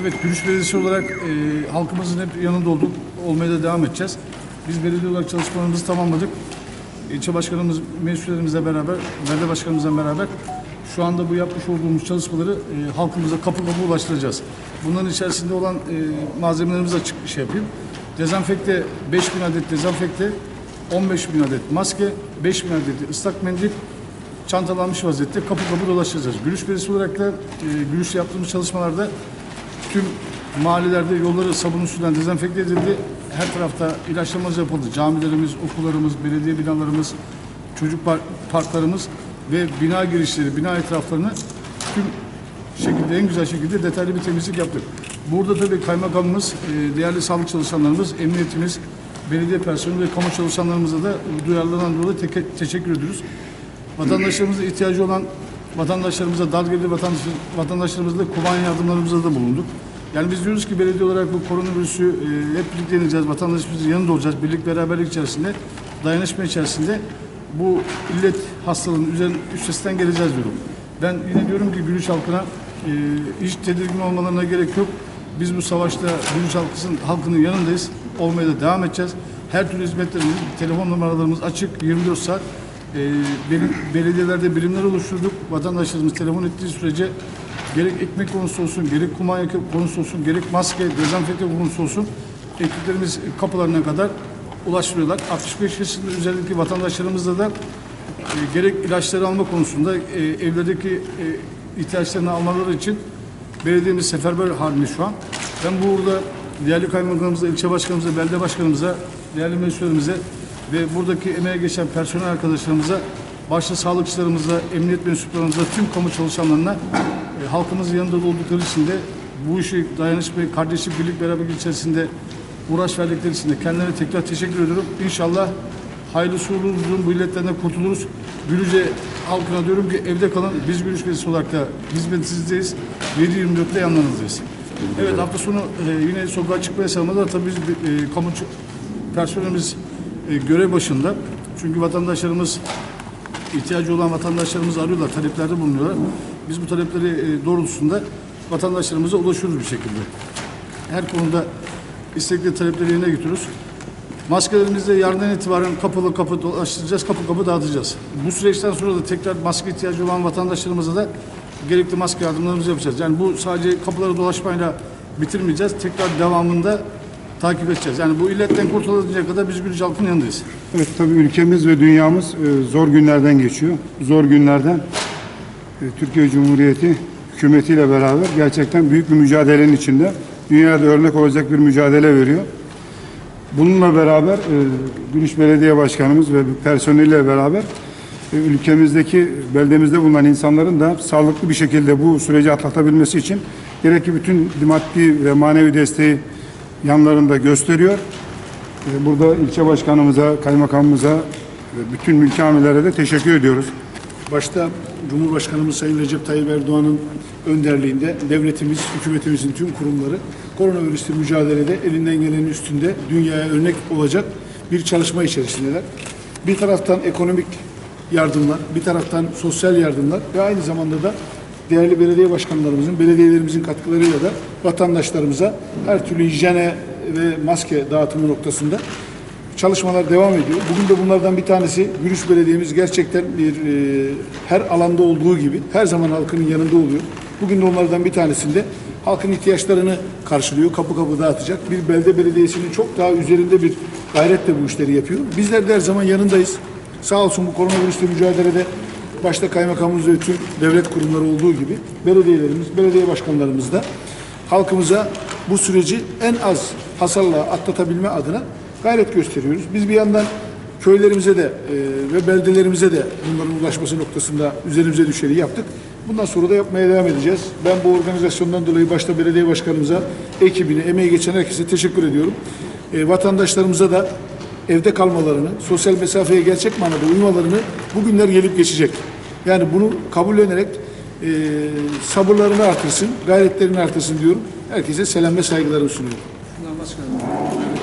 Evet, Gülüş Belediyesi olarak e, halkımızın hep yanında olduk, olmaya da devam edeceğiz. Biz belediye olarak çalışmalarımızı tamamladık. İlçe başkanımız, meclislerimizle beraber, belediye başkanımızla beraber şu anda bu yapmış olduğumuz çalışmaları e, halkımıza kapı kapı ulaştıracağız. Bunların içerisinde olan e, malzemelerimizi açık şey yapayım. Dezenfekte 5000 adet dezenfekte, 15 bin adet maske, 5 bin adet ıslak mendil, çantalanmış vaziyette kapı kapı dolaşacağız. Gülüş Belediyesi olarak da e, Gülüş'te yaptığımız çalışmalarda tüm mahallelerde yolları sabun suyla dezenfekte edildi. Her tarafta ilaçlamamız yapıldı. Camilerimiz, okullarımız, belediye binalarımız, çocuk park- parklarımız ve bina girişleri, bina etraflarını tüm şekilde en güzel şekilde detaylı bir temizlik yaptık. Burada tabii kaymakamımız, e, değerli sağlık çalışanlarımız, emniyetimiz, belediye personeli ve kamu çalışanlarımıza da duyarlılığından dolayı teke- teşekkür ediyoruz. Vatandaşlarımıza ihtiyacı olan vatandaşlarımıza, dar gelirli vatandaş, vatandaşlarımıza da kuban yardımlarımızda da bulunduk. Yani biz diyoruz ki belediye olarak bu koronavirüsü e, hep birlikte yeneceğiz, vatandaşımızın yanında olacağız. Birlik beraberlik içerisinde, dayanışma içerisinde bu illet hastalığının üzerine üstesinden geleceğiz diyorum. Ben yine diyorum ki Gülüş halkına e, hiç tedirgin olmalarına gerek yok. Biz bu savaşta Gülüş halkının, halkının yanındayız. Olmaya da devam edeceğiz. Her türlü hizmetlerimiz, telefon numaralarımız açık 24 saat. E, belediyelerde birimler oluşturduk. Vatandaşlarımız telefon ettiği sürece gerek ekmek konusu olsun, gerek kumanya konusu olsun, gerek maske, dezenfekte konusu olsun ekiplerimiz kapılarına kadar ulaştırıyorlar. 65 yaşında özellikle vatandaşlarımızla da e, gerek ilaçları alma konusunda e, evlerdeki e, ihtiyaçlarını almaları için belediyemiz seferber halinde şu an. Ben burada değerli kaymakamımıza, ilçe başkanımıza, belediye başkanımıza, değerli meclislerimize ve buradaki emeğe geçen personel arkadaşlarımıza, başta sağlıkçılarımıza, emniyet mensuplarımıza, tüm kamu çalışanlarına e, halkımızın yanında oldukları için de bu işi dayanışma, kardeşlik, birlik, beraberlik içerisinde uğraş verdikleri için de kendilerine tekrar teşekkür ediyorum. İnşallah hayırlı uğurlu bu illetlerinden kurtuluruz. Gülüce halkına diyorum ki evde kalın. Biz Gülüş Belediyesi olarak da hizmetinizdeyiz. 7-24'te yanlarınızdayız. Evet hafta sonu e, yine sokağa çıkma yasağımız var. Tabii biz e, kamu personelimiz e, görev başında. Çünkü vatandaşlarımız ihtiyacı olan vatandaşlarımız arıyorlar, taleplerde bulunuyorlar. Biz bu talepleri e, doğrultusunda vatandaşlarımıza ulaşıyoruz bir şekilde. Her konuda istekli talepleri yerine getiriyoruz. Maskelerimizi de yarından itibaren kapılı kapı dolaştıracağız, kapı kapı dağıtacağız. Bu süreçten sonra da tekrar maske ihtiyacı olan vatandaşlarımıza da gerekli maske yardımlarımızı yapacağız. Yani bu sadece kapıları dolaşmayla bitirmeyeceğiz. Tekrar devamında takip edeceğiz. Yani bu illetten kurtuluncaya kadar biz Gülüş halkının yanındayız. Evet tabii ülkemiz ve dünyamız e, zor günlerden geçiyor. Zor günlerden e, Türkiye Cumhuriyeti hükümetiyle beraber gerçekten büyük bir mücadelenin içinde. Dünyada örnek olacak bir mücadele veriyor. Bununla beraber e, Gülüş Belediye Başkanımız ve personeliyle beraber ülkemizdeki beldemizde bulunan insanların da sağlıklı bir şekilde bu süreci atlatabilmesi için gerekli bütün maddi ve manevi desteği yanlarında gösteriyor. E, Burada ilçe başkanımıza, kaymakamımıza ve bütün mülki amirlere de teşekkür ediyoruz. Başta Cumhurbaşkanımız Sayın Recep Tayyip Erdoğan'ın önderliğinde devletimiz, hükümetimizin tüm kurumları koronavirüsle mücadelede elinden gelenin üstünde dünyaya örnek olacak bir çalışma içerisindeler. Bir taraftan ekonomik yardımlar, bir taraftan sosyal yardımlar ve aynı zamanda da değerli belediye başkanlarımızın, belediyelerimizin katkılarıyla da vatandaşlarımıza her türlü hijyene ve maske dağıtımı noktasında çalışmalar devam ediyor. Bugün de bunlardan bir tanesi Gülüş Belediye'miz gerçekten bir e, her alanda olduğu gibi her zaman halkının yanında oluyor. Bugün de onlardan bir tanesinde halkın ihtiyaçlarını karşılıyor, kapı kapı dağıtacak. Bir belde belediyesinin çok daha üzerinde bir gayretle bu işleri yapıyor. Bizler de her zaman yanındayız. Sağ olsun bu koronavirüsle mücadelede başta kaymakamımız ve tüm devlet kurumları olduğu gibi belediyelerimiz, belediye başkanlarımız da halkımıza bu süreci en az hasarla atlatabilme adına gayret gösteriyoruz. Biz bir yandan köylerimize de e, ve beldelerimize de bunların ulaşması noktasında üzerimize düşeni yaptık. Bundan sonra da yapmaya devam edeceğiz. Ben bu organizasyondan dolayı başta belediye başkanımıza, ekibine, emeği geçen herkese teşekkür ediyorum. E, vatandaşlarımıza da evde kalmalarını, sosyal mesafeye gerçek manada uymalarını bugünler gelip geçecek. Yani bunu kabullenerek e, sabırlarını artırsın, gayretlerini artırsın diyorum. Herkese selam ve saygılarımı sunuyorum. Başkanım.